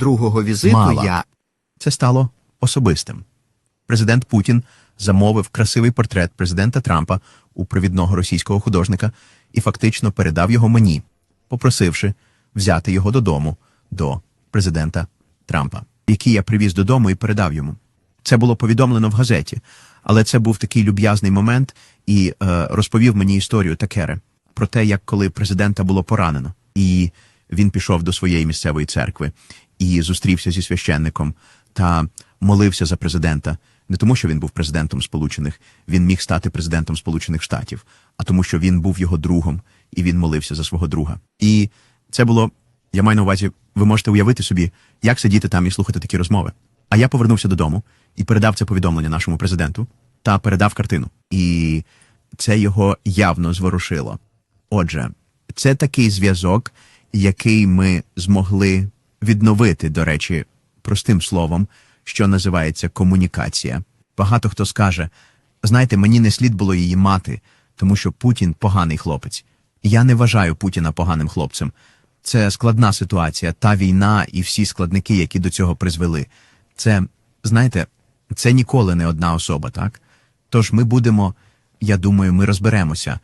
другого візиту Мала. я Це стало особистим. Президент Путін замовив красивий портрет президента Трампа у провідного російського художника і фактично передав його мені, попросивши взяти його додому до президента Трампа, який я привіз додому і передав йому. Це було повідомлено в газеті, але це був такий люб'язний момент і е, розповів мені історію Такери про те, як коли президента було поранено, і він пішов до своєї місцевої церкви і зустрівся зі священником та молився за президента. Не тому, що він був президентом Сполучених, він міг стати президентом Сполучених Штатів, а тому, що він був його другом, і він молився за свого друга. І це було, я маю на увазі, ви можете уявити собі, як сидіти там і слухати такі розмови. А я повернувся додому і передав це повідомлення нашому президенту та передав картину. І це його явно зворушило. Отже, це такий зв'язок, який ми змогли відновити, до речі, простим словом, що називається комунікація. Багато хто скаже: знаєте, мені не слід було її мати, тому що Путін поганий хлопець. Я не вважаю Путіна поганим хлопцем. Це складна ситуація, та війна і всі складники, які до цього призвели. Це, знаєте, це ніколи не одна особа, так? Тож ми будемо, я думаю, ми розберемося.